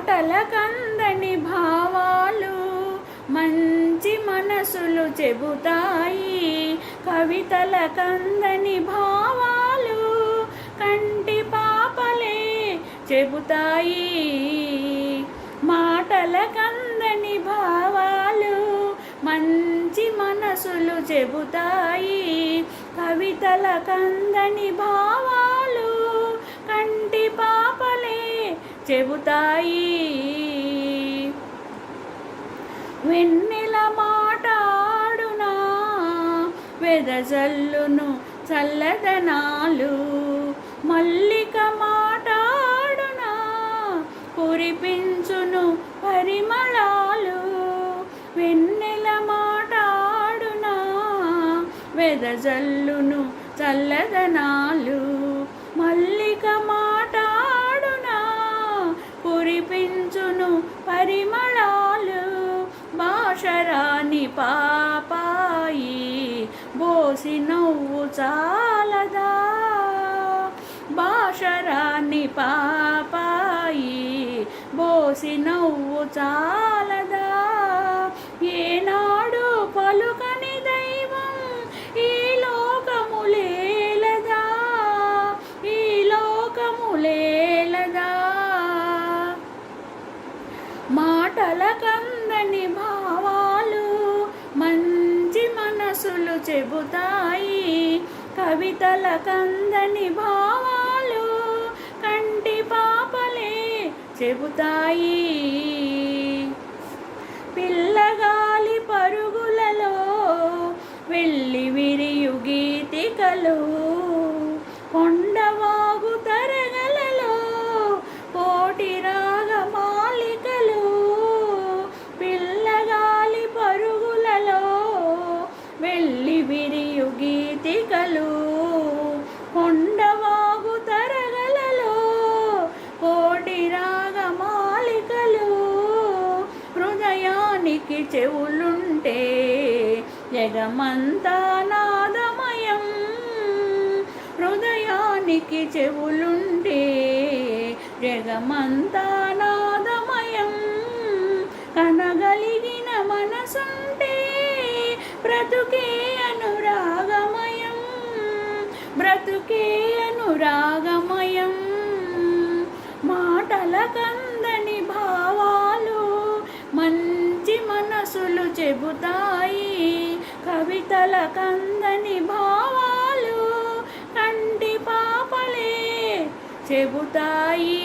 మాటల కందని భావాలు మంచి మనసులు చెబుతాయి. కవితల కందని భావాలు కంటి పాపలే చెబుతాయి. మాటల కందని భావాలు మంచి మనసులు చెబుతాయి. కవితల కందని భావాలు కంటి పా చెబుతాయి. వెన్నెల మాటాడునా వెదజల్లును చల్లదనాలు. మల్లిక మాటాడునా కురిపించును పరిమళాలు. వెన్నెల మాటాడునా వెదజల్లును చల్లదనాలు. పరిమళాలు భాషరాని పాపాయి బోసి నవ్వు చాలదా. భాషరాని పాపాయి బోసి నవ్వు చాలా మాటల కందని భావాలు మంచి మనసులు చెబుతాయి. కవితల కందని భావాలు కంటి పాపలే చెబుతాయి. పిల్లగాలి పరుగులలో వెళ్ళి విరియు గీతికలు హృదయానికి చెవులుంటే జగమంతా నాదమయం. హృదయానికి చెవులుంటే జగమంతా నాదమయం. కనగలిగిన మనసుంటే బ్రతుకే అనురాగమయం. బ్రతుకే అనురాగమయం. మాటల కన్నా మనసులు చెబుతాయి. కవితల కందని భావాలు కంటి పాపలే చెబుతాయి.